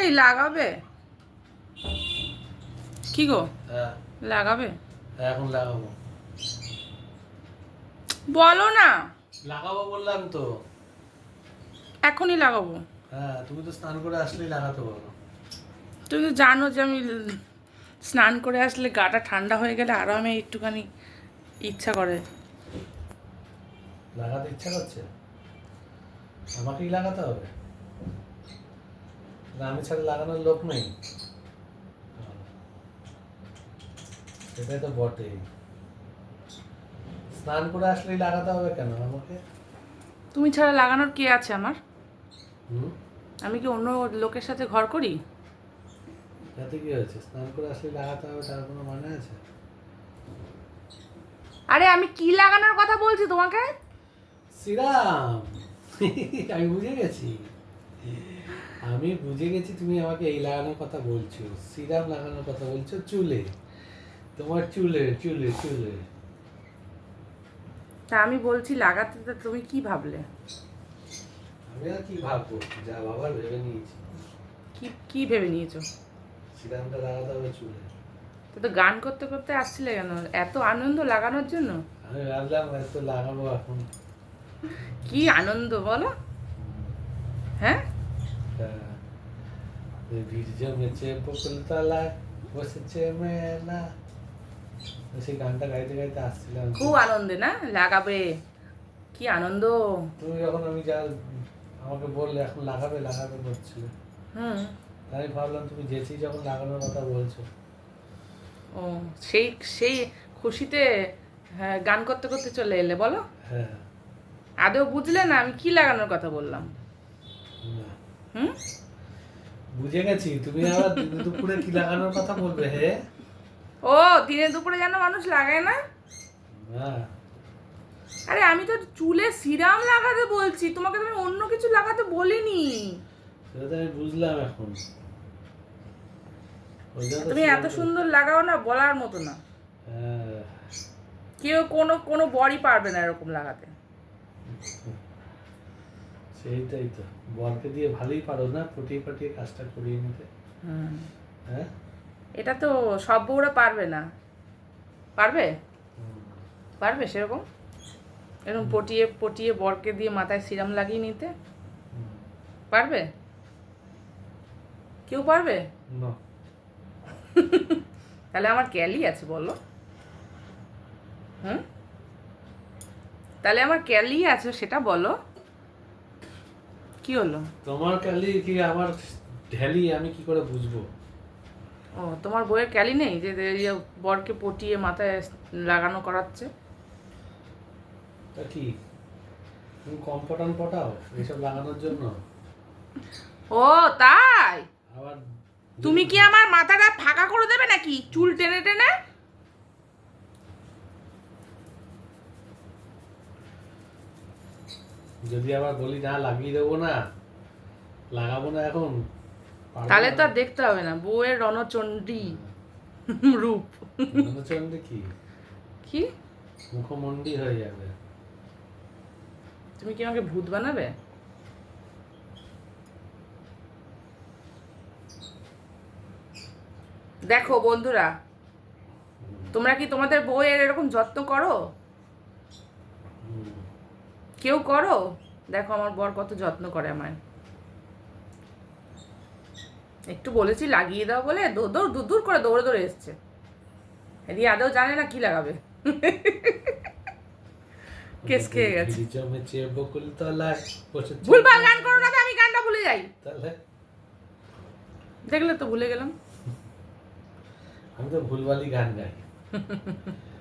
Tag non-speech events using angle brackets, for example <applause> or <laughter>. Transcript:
এই, লাগাবে? কি গো? লাগাবে? এখন লাগাবো বলো না। লাগাবো বললাম তো এখনই লাগাবো। হ্যাঁ তুমি তো স্নান করে আসলেই লাগাতে পারো তুমি তো জানো যে আমি স্নান করে আসলে গাটা ঠান্ডা হয়ে গেলে আরামে একটুখানি ইচ্ছা করে। লাগাতে ইচ্ছা করছে? আমাকেই লাগাতে হবে। আমি ছাড়া লাগানোর লোক নেই। সেটাই তো বটেই স্নান করে আসলেই লাগাতে হবে কেন আমাকে? তুমি ছাড়া লাগানোর কে আছে আমার? আমি কি অন্য লোকের সাথে ঘর করি? তাতে কি হয়েছে? স্নান করে আসলেই লাগাতে হবে তার কোনো মানে আছে? আরে আমি কি লাগানোর কথা বলছি তোমাকে? শ্রীরাম! <laughs> আমি বুঝে গেছি। আমি বুঝে গেছি তুমি আমাকে এই লাগানোর কথা বলছো সিরাম লাগানোর কথা বলছো চুলে। তোমার চুলে চুলে চুলে। তা আমি বলছি লাগাতে তা তুমি কি ভাবলে? আমি আর কি ভাববো? যা বাবার ভেবে নিয়েছি। কি কি ভেবে নিয়েছো? সিরামটা লাগাতে হবে চুলে। তো তো গান করতে করতে আসছিলে কেন? এত আনন্দ লাগানোর জন্য? আমি ভাবলাম এত লাগাবো এখন। কি আনন্দ বলো? হ্যাঁ? বসেছে মেলা। সেই গানটা গাইতে গাইতে আসছিলাম। খুব আনন্দে না? লাগাবে। কি আনন্দ। তুমি যখন আমি যা আমাকে বললে এখন লাগাবে লাগাবে বলছিলে। হুম। তাই ভাবলাম তুমি যেছি যখন লাগানোর কথা বলছো। ও সেই সেই খুশিতে হ্যাঁ, গান করতে করতে চলে এলে বলো। হ্যাঁ। আদৌ বুঝলে না আমি কি লাগানোর কথা বললাম? হুম? বুঝে গেছি তুমি আবার দুপুরে কি লাগানোর কথা বলবে হে? ও দিনে দুপুরে যেন মানুষ লাগায় না? আরে আমি তো চুলে সিরাম লাগাতে বলছি তোমাকে তো আমি অন্য কিছু লাগাতে বলিনি। সেটা তো আমি বুঝলাম এখন। তুমি এত সুন্দর লাগাও না বলার মতো না। হ্যাঁ। কেউ কোনো কোনো বড়ি পারবে না এরকম লাগাতে। সেইটাই তো। বরকে দিয়ে ভালোই পারো না? ফুটিয়ে ফাটিয়ে কাজটা করিয়ে নিতে। হ্যাঁ? এটা তো সব বউরা পারবে না। পারবে? পারবে সেরকম? এরকম পটিয়ে পটিয়ে বরকে দিয়ে মাথায় সিরাম লাগিয়ে নিতে? পারবে? কেউ পারবে? না। তাহলে আমার ক্যালি আছে বলো। হুম? তাহলে আমার ক্যালি আছে সেটা বলো। কি হলো? তোমার ক্যালি কি আমার ঢেলি আমি কি করে বুঝব? ও তোমার বইয়ের ক্যালি নেই? যে ইয়ে বরকে পটিয়ে মাথায় লাগানো করাচ্ছে? তা কি? তুমি কম পটান পটাও এইসব লাগানোর জন্য? ও তাই? আবার তুমি কি আমার মাথাটা ফাঁকা করে দেবে নাকি? চুল টেনে টেনে? যদি আবার বলি না লাগিয়ে দেবো না লাগাবো না এখন তাহলে তো আর দেখতে হবে না বউয়ের রণচণ্ডী রূপ। মনোচন্ডী কি? কি? মুখমন্ডি হয়ে যাবে। তুমি কি আমাকে ভূত বানাবে? দেখো বন্ধুরা তোমরা কি তোমাদের বউয়ের এরকম যত্ন করো। কেউ করো? দেখো আমার বর কত যত্ন করে আমায়। একটু বলেছি লাগিয়ে দাও বলে দৌড় দূর দূর করে দৌড়ে দৌড়ে এসছে। এদিকে আদৌ জানে না কি লাগাবে। <laughs> কেস খেয়ে গেছে। বকুল তলায় ভুলভাল গান করো না আমি গানটা ভুলে যাই। দেখলে তো ভুলে গেলাম। আমি তো ভুলভালই গান গাই। <laughs>